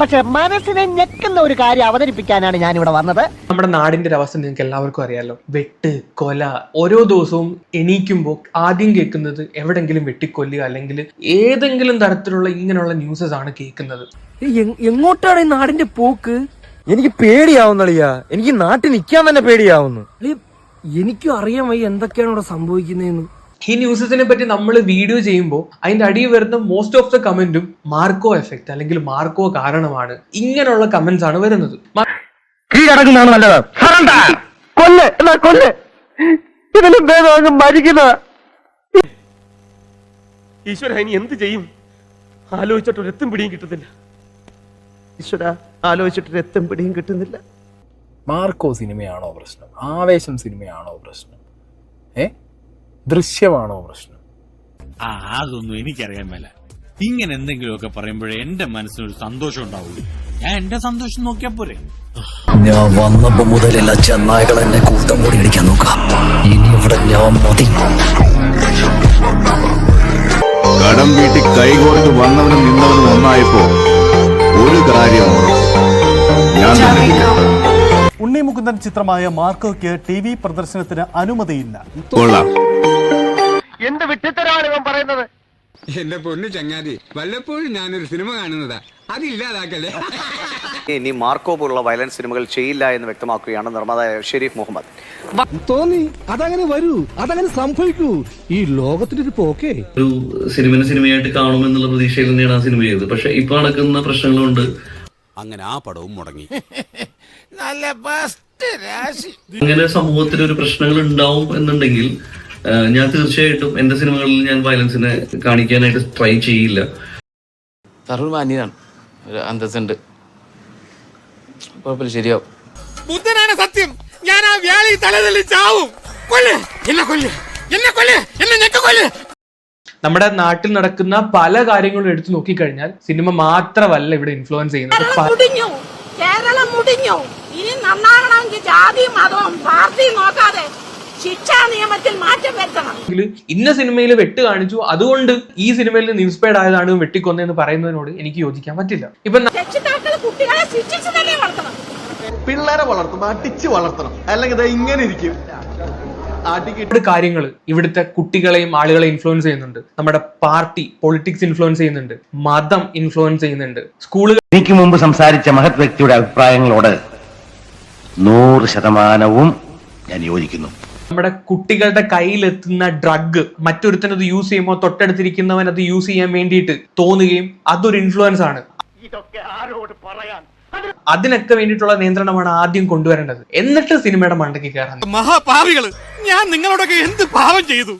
പക്ഷെ മനസ്സിനെ ഞെക്കുന്ന ഒരു കാര്യം അവതരിപ്പിക്കാനാണ് ഞാൻ ഇവിടെ വന്നത്. നമ്മുടെ നാടിന്റെ ഒരു അവസ്ഥ നിങ്ങൾക്ക് എല്ലാവർക്കും അറിയാലോ. വെട്ട് കൊല ഓരോ ദിവസവും എണീക്കുമ്പോൾ ആദ്യം കേൾക്കുന്നത് എവിടെങ്കിലും വെട്ടിക്കൊല്ലുക അല്ലെങ്കിൽ ഏതെങ്കിലും തരത്തിലുള്ള ഇങ്ങനെയുള്ള ന്യൂസസ് ആണ് കേൾക്കുന്നത്. എങ്ങോട്ടാണ് ഈ നാടിന്റെ പോക്ക്? എനിക്ക് പേടിയാവുന്നളിയാ. എനിക്ക് നാട്ടിൽ നിൽക്കാൻ തന്നെ പേടിയാവുന്നു. എനിക്കും അറിയാൻ വയ്യ എന്തൊക്കെയാണ് ഇവിടെ സംഭവിക്കുന്നതെന്ന്. ഈ ന്യൂസസിനെ പറ്റി നമ്മൾ വീഡിയോ ചെയ്യുമ്പോൾ അതിന്റെ അടിയിൽ വരുന്ന മോസ്റ്റ് ഓഫ് ദ കമന്റും മാർക്കോ എഫക്റ്റ് അല്ലെങ്കിൽ മാർക്കോ കാരണമാണ്. ഇങ്ങനെയുള്ള കമന്റ്സ് ആണ് വരുന്നത്. കീഴടങ്ങുന്നതാണ് നല്ലത്. കൊല്ല്! കൊല്ല്? ഇതിലും ഭേദം അങ്ങ് മരിക്കുന്ന ഈശ്വര ഇനി എന്ത് ചെയ്യും? ആലോചിച്ചിട്ട് ഒരെത്തും പിടിയും കിട്ടുന്നില്ല. ഈശ്വര ആലോചിച്ചിട്ട് ഒരെത്തും പിടിയും കിട്ടുന്നില്ല. മാർക്കോ സിനിമയാണോ പ്രശ്നം? ആവേശം സിനിമയാണോ പ്രശ്നം? ഏ? ദൃശ്യമാണോ പ്രശ്നം? ആ അതൊന്നും എനിക്കറിയാൻ മേല. ഇങ്ങനെ എന്തെങ്കിലുമൊക്കെ പറയുമ്പോഴേ എന്റെ മനസ്സിനൊരു സന്തോഷം ഉണ്ടാവുള്ളൂ. ഞാൻ എന്റെ സന്തോഷം നോക്കിയാ പോരെ. ഞാൻ വന്നപ്പോ മുതലുള്ള ചെന്നായകൾ എന്നെ കൂട്ടം കൂടി അടിക്കാൻ നോക്കാം. ഇനി ഇവിടെ ഞാൻ മതി. കടം വീട്ടി കൈകോർത്ത് വന്നവനും നിന്നവനും ഒന്നായപ്പോ ഒരു കാര്യം ഞാൻ തന്നെ. ഉണ്ണി മുകുന്ദൻ ചിത്രമായ മാർക്കോയ്ക്ക് ടി വി പ്രദർശനത്തിന് അനുമതിയില്ല. എന്ത് വിട്ടിത്തരാണ് ഇവൻ പറയുന്നത്? എന്റെ പൊന്നു ചങ്ങാതി വല്ലപ്പോഴും ഞാനൊരു സിനിമ കാണുന്നതാ. അതില്ലാതാക്കല്ലേ ഇനി മാർക്കോ പോലുള്ള വയലൻസ് സിനിമകൾ ചെയ്യില്ല എന്ന് വ്യക്തമാക്കുകയാണ് നിർമ്മാതായ ഷെരീഫ് മുഹമ്മദ്. തോന്നി അതങ്ങനെ വരൂ അതങ്ങനെ സംഭവിക്കൂ. ഈ ലോകത്തിന്റെ ഒരു പോക്കേ. ഒരു സിനിമ സിനിമയായിട്ട് കാണുമെന്നുള്ള പ്രതീക്ഷയിൽ തന്നെയാണ് ആ സിനിമ ചെയ്തത്. പക്ഷെ ഇപ്പൊ നടക്കുന്ന പ്രശ്നങ്ങളുണ്ട്. അങ്ങനെ ആ പടവും മുടങ്ങി. അങ്ങനെ സമൂഹത്തിൽ ഒരു പ്രശ്നങ്ങൾ ഉണ്ടാവും എന്നുണ്ടെങ്കിൽ ഞാൻ തീർച്ചയായിട്ടും എന്റെ സിനിമകളിൽ ഞാൻ വയലൻസിനെ കാണിക്കാനായിട്ട് ട്രൈ ചെയ്യില്ല. തരൂർ മാന്യനാണ്. ഒരു അന്തസ്സുണ്ട്. കുഴപ്പമില്ല ശരിയാവും. ബുദ്ധനാണ് സത്യം. ഞാൻ ആ വ്യാളി തലതല്ലി ചാവും. കൊല്ല് എന്നെ കൊല്ല് എന്നെ കൊല്ല് എന്നെ ഞെക്ക കൊല്ല്. നമ്മുടെ നാട്ടിൽ നടക്കുന്ന പല കാര്യങ്ങളും എടുത്തു നോക്കിക്കഴിഞ്ഞാൽ സിനിമ മാത്രമല്ല ഇവിടെ ഇൻഫ്ലുവൻസ് ചെയ്യുന്നത്. കേരളം മുടിഞ്ഞു. ഇനി നന്നാകണമെങ്കിൽ ജാതി മതവും പാർട്ടി നോക്കാതെ ശിക്ഷാ നിയമത്തിൽ മാറ്റം വരുത്തണം. ഇന്ന സിനിമയിൽ വെട്ട് കാണിച്ചു. അതുകൊണ്ട് ഈ സിനിമയിൽ നിന്ന് ഇൻസ്പയർഡ് ആയതാണ് വെട്ടിക്കൊന്നെന്ന് പറയുന്നതിനോട് എനിക്ക് യോജിക്കാൻ പറ്റില്ല. ഇപ്പൊ രക്ഷിതാക്കൾ കുട്ടികളെ ശിക്ഷിച്ചു തന്നെ വളർത്തണം. പിള്ളേരെ വളർത്തണം അടിച്ച് വളർത്തണം. അല്ലെങ്കിൽ ഇങ്ങനെ ഇരിക്കും. ഒരുപാട് കാര്യങ്ങൾ ഇവിടുത്തെ കുട്ടികളെയും ആളുകളെ ഇൻഫ്ലുവൻസ് ചെയ്യുന്നുണ്ട്. നമ്മുടെ പാർട്ടി പൊളിറ്റിക്സ് ഇൻഫ്ലുവൻസ് ചെയ്യുന്നുണ്ട്. മതം ഇൻഫ്ലുവൻസ് ചെയ്യുന്നുണ്ട്. സ്കൂളുകൾ എനിക്ക് മുമ്പ് സംസാരിച്ച മഹത് വ്യക്തിയുടെ അഭിപ്രായങ്ങളോട് നൂറ് ശതമാനവും ഞാൻ യോജിക്കുന്നു. നമ്മുടെ കുട്ടികളുടെ കയ്യിലെത്തുന്ന ഡ്രഗ് മറ്റൊരുത്തൻ അത് യൂസ് ചെയ്യുമ്പോൾ തൊട്ടടുത്തിരിക്കുന്നവൻ അത് യൂസ് ചെയ്യാൻ വേണ്ടിയിട്ട് തോന്നുകയും അതൊരു ഇൻഫ്ലുവൻസ് ആണ്. അതിനൊക്കെ വേണ്ടിയിട്ടുള്ള നിയന്ത്രണമാണ് ആദ്യം കൊണ്ടുവരേണ്ടത്. എന്നിട്ട് സിനിമയുടെ മണ്ടയ്ക്ക് കയറാൻ മഹാപാവികൾ ഞാൻ നിങ്ങളോടൊക്കെ എന്ത് പാവം ചെയ്തു?